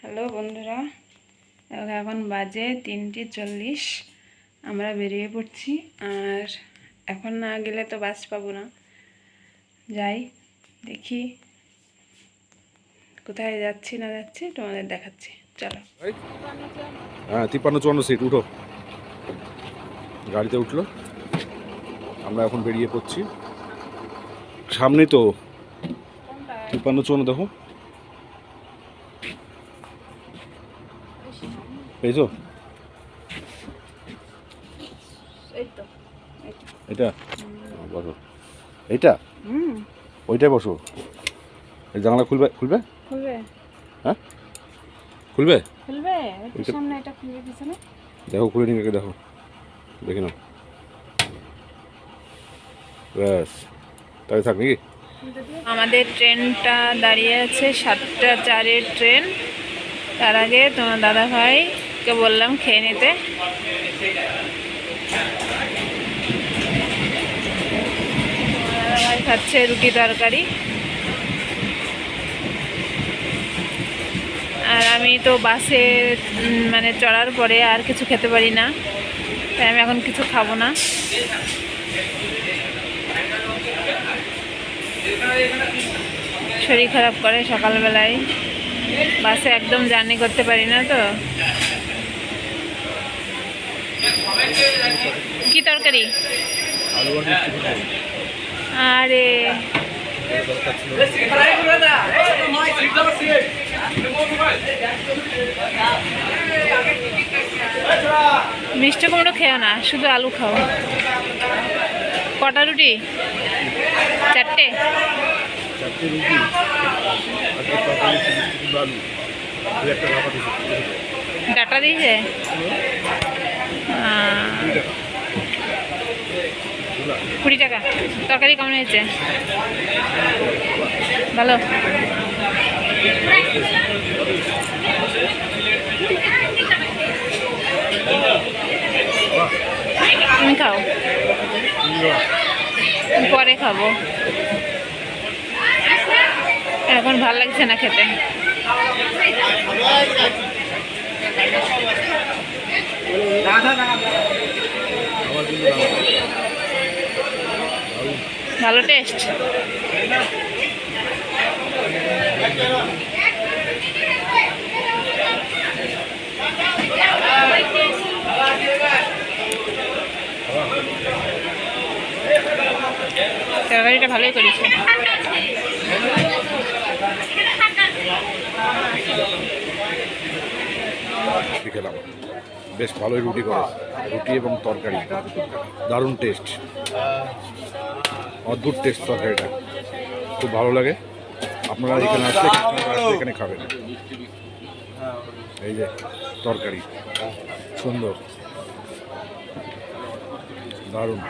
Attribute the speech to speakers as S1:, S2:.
S1: Hello বন্ধুরা এখন বাজে তিনটে চল্লিশ, আমরা বেরিয়ে পড়ছি। আর এখন না গেলে তো বাস পাবো না। যাই, দেখি কোথায় যাচ্ছি না যাচ্ছি, তোমাদের দেখাচ্ছি। চলো।
S2: হ্যাঁ তিপ্পান্ন চুয়ান্ন সিট উঠো। গাড়িতে উঠল। আমরা এখন বেরিয়ে পড়ছি। সামনে তো তিপ্পান্ন চুয়ান্ন, দেখো। পেয়েছ? এটা? বসো। এইটা? ওইটাই বসো। এই জানলা খুলবে? খুলবে?
S1: খুলবে।
S2: হ্যাঁ? খুলবে?
S1: খুলবে? সামনে এটা খুলবে পিছনে?
S2: দেখো খুলে নিয়ে দেখো। দেখে নাও। ব্যাস। তাই থাক নাকি?
S1: আমাদের ট্রেনটা দাঁড়িয়ে আছে সাতটা চারের ট্রেন। তার আগে তোমার দাদা ভাইকে বললাম খেয়ে নিতে। দাদা ভাই খাচ্ছে রুটি তরকারি। আর আমি তো বাসে মানে চড়ার পরে আর কিছু খেতে পারি না, তাই আমি এখন কিছু খাব না। শরীর খারাপ করে সকালবেলায়। বাসে একদম জার্নি করতে পারি না তো। কি তরকারি? আরে। মিষ্টি কুমড়ো খেও না, শুধু আলু খাও। কটা রুটি? চারটে? ডাটা দিয়েছে? কুড়ি টাকা। তরকারি কেমন হয়েছে? ভালো? তুমি খাও। পরে খাব। এখন ভালো লাগছে না খেতে। ভালো টেস্ট তরকারিটা ভালোই করেছে।
S2: খেলাম। বেশ ভালোই রুটি করে রুটি এবং তরকারি। দারুণ টেস্ট অদ্ভুত টেস্ট তরকারিটা। খুব ভালো লাগে। আপনারা এখানে আসলে এখানে খাবেন। এই যে তরকারি। সুন্দর। দারুণ।